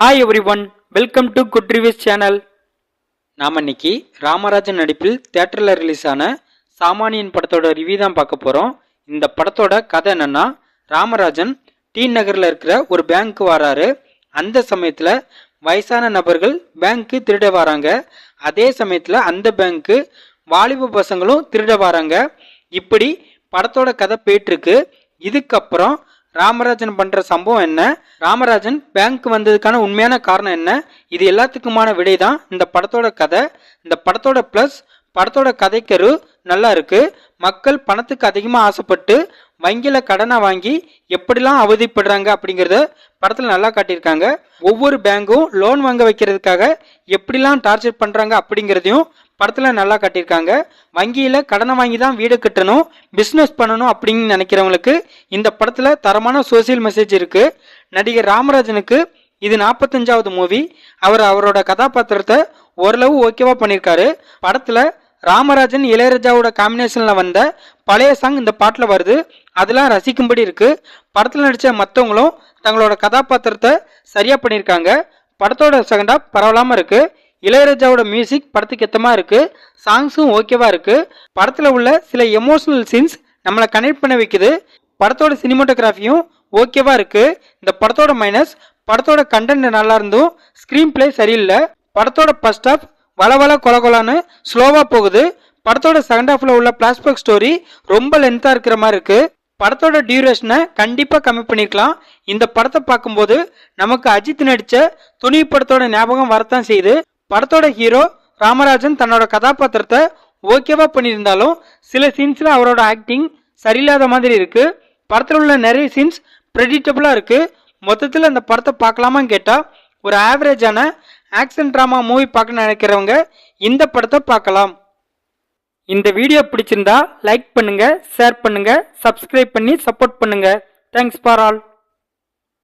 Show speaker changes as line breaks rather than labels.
Hi everyone welcome to good reviews channel நாம் இன்னைக்கு ராமராஜன் நடிப்பில் தேட்டரில் ரிலீஸ் ஆன சாமானியன் படத்தோட ரிவ்யூ தான் பார்க்க போகிறோம் இந்த படத்தோட கதை என்னென்னா ராமராஜன் டி நகரில் இருக்கிற ஒரு பேங்க்கு வராரு. அந்த சமயத்தில் வயசான நபர்கள் பேங்க்கு திருட வராங்க. அதே சமயத்தில் அந்த பேங்க்கு வாலிப பசங்களும் திருட வராங்க. இப்படி படத்தோட கதை போயிட்டுருக்கு இதுக்கப்புறம் ராமராஜன் பண்ற சம்பவம் என்ன? ராமராஜன் பேங்க் வந்ததுக்கான உண்மையான காரணம் என்ன? இது எல்லாத்துக்குமான விடை தான் இந்த படத்தோட கதை. இந்த படத்தோட ப்ளஸ் படத்தோட கதைக்கரு நல்லா இருக்கு. மக்கள் பணத்துக்கு அதிகமாக ஆசைப்பட்டு வங்கியில் கடனை வாங்கி எப்படிலாம் அவதிப்படுறாங்க அப்படிங்கிறத படத்தில் நல்லா காட்டியிருக்காங்க. ஒவ்வொரு பேங்கும் லோன் வாங்க வைக்கிறதுக்காக எப்படிலாம் டார்ச்சர் பண்ணுறாங்க அப்படிங்கிறதையும் படத்தில் நல்லா காட்டியிருக்காங்க. வங்கியில் கடனை வாங்கி தான் வீடு கட்டணும் பிஸ்னஸ் பண்ணணும் அப்படின்னு நினைக்கிறவங்களுக்கு இந்த படத்தில் தரமான சோசியல் மெசேஜ் இருக்குது நடிகர் ராமராஜனுக்கு இது நாற்பத்தஞ்சாவது மூவி அவர் அவரோட கதாபாத்திரத்தை ஓரளவு ஓகேவா பண்ணியிருக்காரு. படத்தில் ராமராஜன் இளையராஜாவோட காம்பினேஷனில் வந்த பழைய சாங் இந்த பாட்டில் வருது. அதெல்லாம் ரசிக்கும்படி இருக்குது படத்தில் நடித்த மற்றவங்களும் தங்களோட கதாபாத்திரத்தை சரியாக பண்ணியிருக்காங்க. படத்தோட செகண்ட் ஆஃப் பரவலாமல் இருக்குது இளையராஜாவோட மியூசிக் படத்துக்கு எத்தமாக இருக்குது சாங்ஸும் ஓகேவாக இருக்குது படத்தில் உள்ள சில எமோஷனல் சீன்ஸ் நம்மளை கனெக்ட் பண்ண வைக்குது. படத்தோட சினிமோட்டோகிராஃபியும் ஓகேவாக இருக்குது இந்த படத்தோட மைனஸ் படத்தோட கண்டென்ட் நல்லா இருந்தும் ஸ்க்ரீன் பிளே சரியில்லை. படத்தோட ஃபர்ஸ்ட் ஆஃப் வளவள கொலகொலான்னு ஸ்லோவாக போகுது. படத்தோட செகண்ட் ஹாஃப்ல உள்ள பிளாஷ்பேக் ஸ்டோரி ரொம்ப லென்த்தாக இருக்கிற மாதிரி இருக்கு. படத்தோட டியூரேஷனை கண்டிப்பாக கம்மி பண்ணியிருக்கலாம் இந்த படத்தை பார்க்கும்போது நமக்கு அஜித் நடித்த துணி படத்தோட ஞாபகம் வரத்தான் செய்யுது. படத்தோட ஹீரோ ராமராஜன் தன்னோட கதாபாத்திரத்தை ஓகேவா பண்ணியிருந்தாலும் சில சீன்ஸில் அவரோட ஆக்டிங் சரியில்லாத மாதிரி இருக்கு. படத்தில் உள்ள நிறைய சீன்ஸ் ப்ரெடிக்டபுளாக இருக்கு. மொத்தத்தில் அந்த படத்தை பார்க்கலாமான்னு கேட்டால் ஒரு ஆவரேஜான ஆக்ஷன் ட்ராமா மூவி பார்க்க நினைக்கிறவங்க இந்த படத்தை பார்க்கலாம். இந்த வீடியோ பிடிச்சிருந்தா லைக் பண்ணுங்க ஷேர் பண்ணுங்க சப்ஸ்கிரைப் பண்ணி சப்போர்ட் பண்ணுங்க. Thanks for all